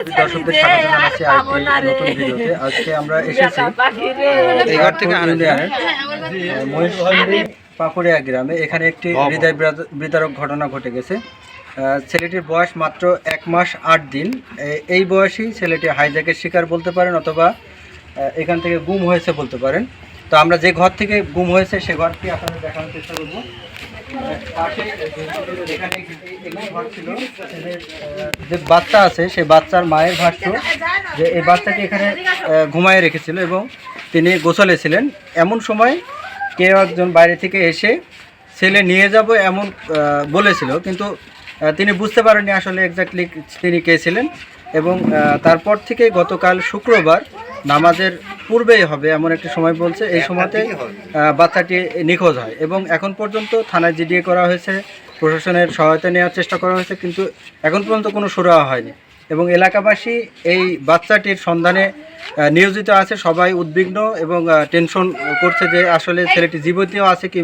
দর্শকদের স্বাগত জানাচ্ছি আরেকটি নতুন ভিডিওতে। আজকে আমরা এসেছি থেকে পাকুড়িয়া গ্রামে এখানে একটি হৃদয় বিদার- বিদারক ঘটনা ঘটে গেছে। আহ, ছেলেটির বয়স মাত্র এক মাস আট দিন। এই বয়সেই ছেলেটি হাইজ্যাকের শিকার বলতে পারেন অথবা আহ, এখান থেকে গুম হয়েছে বলতে পারেন। তো আমরা যে ঘর থেকে গুম হয়েছে সে ঘরটি আপনাদের দেখানোর চেষ্টা করব। যে বাচ্চা আছে সেই বাচ্চার মায়ের ভাষ্য যে এই বাচ্চাটি এখানে ঘুমায় রেখেছিল এবং তিনি গোসলে ছিলেন। এমন সময় কেউ একজন বাইরে থেকে এসে ছেলে নিয়ে যাব এমন বলেছিল, কিন্তু তিনি বুঝতে পারেননি আসলে এক্স্যাক্টলি তিনি কে ছিলেন এবং তারপর থেকে গতকাল শুক্রবার নামাজের পূর্বেই হবে এমন একটি সময় বলছে। এই সময়তে বাচ্চাটি নিখোঁজ হয় এবং এখন পর্যন্ত থানায় জিডিএ করা হয়েছে প্রশাসনের সহায়তা নেওয়ার চেষ্টা করা হয়েছে কিন্তু এখন পর্যন্ত কোনো সুরাহা হয়নি। এবং এলাকাবাসী এই বাচ্চাটির সন্ধানে নিয়োজিত আছে সবাই উদ্বিগ্ন এবং টেনশন করছে যে আসলে ছেলেটি জীবিতও আছে কি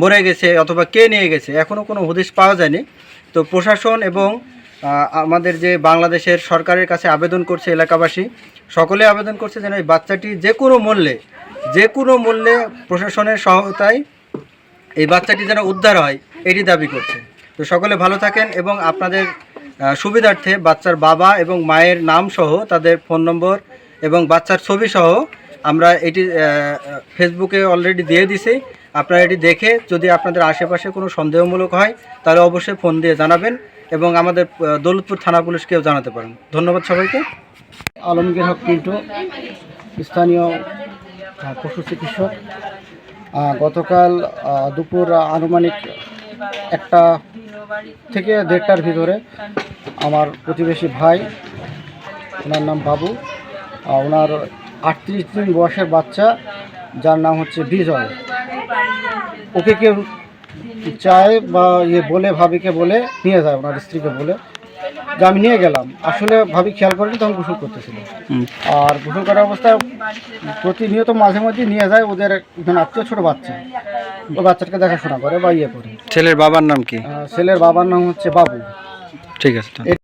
মরে গেছে অথবা কে নিয়ে গেছে এখনও কোনো হদিশ পাওয়া যায়নি। তো প্রশাসন এবং আমাদের যে বাংলাদেশের সরকারের কাছে আবেদন করছে এলাকাবাসী, সকলে আবেদন করছে যেন এই বাচ্চাটি যে কোনো মূল্যে, যে কোনো মূল্যে প্রশাসনের সহায়তায় এই বাচ্চাটি যেন উদ্ধার হয়, এটি দাবি করছে। তো সকলে ভালো থাকেন এবং আপনাদের সুবিধার্থে বাচ্চার বাবা এবং মায়ের নাম সহ তাদের ফোন নম্বর এবং বাচ্চার ছবি সহ আমরা এটি ফেসবুকে অলরেডি দিয়ে দিছি। আপনারা এটি দেখে যদি আপনাদের আশেপাশে কোনো সন্দেহমূলক হয়, তাহলে অবশ্যই ফোন দিয়ে জানাবেন। এবং আমাদের দৌলতপুর থানা পুলিশকেও জানাতে পারেন। ধন্যবাদ সবাইকে। আলমগীর হক পিন্টু স্থানীয় পশু চিকিৎসক। গতকাল দুপুর আনুমানিক একটা থেকে দেড়টার ভিতরে আমার প্রতিবেশী ভাই, ওনার নাম বাবু ওনার আটত্রিশ দিন বয়সের বাচ্চা, যার নাম হচ্ছে বিজয়। ওকে কেউ চায় বা ইয়ে বলে ভাবিকে বলে নিয়ে যায় ওনার স্ত্রীকে বলে। যে আমি নিয়ে গেলাম। আসলে ভাবি খেয়াল করেনি তখন গোসল করতেছিল। আর গোসল করার অবস্থায় প্রতিনিয়ত মাঝে মাঝে নিয়ে যায় ওদের একজন আত্মীয় ছোট বাচ্চা। ও বাচ্চাটাকে দেখাশোনা করে বা ইয়ে করে। ছেলের বাবার নাম কি? ছেলের বাবার নাম হচ্ছে বাবু। ঠিক আছে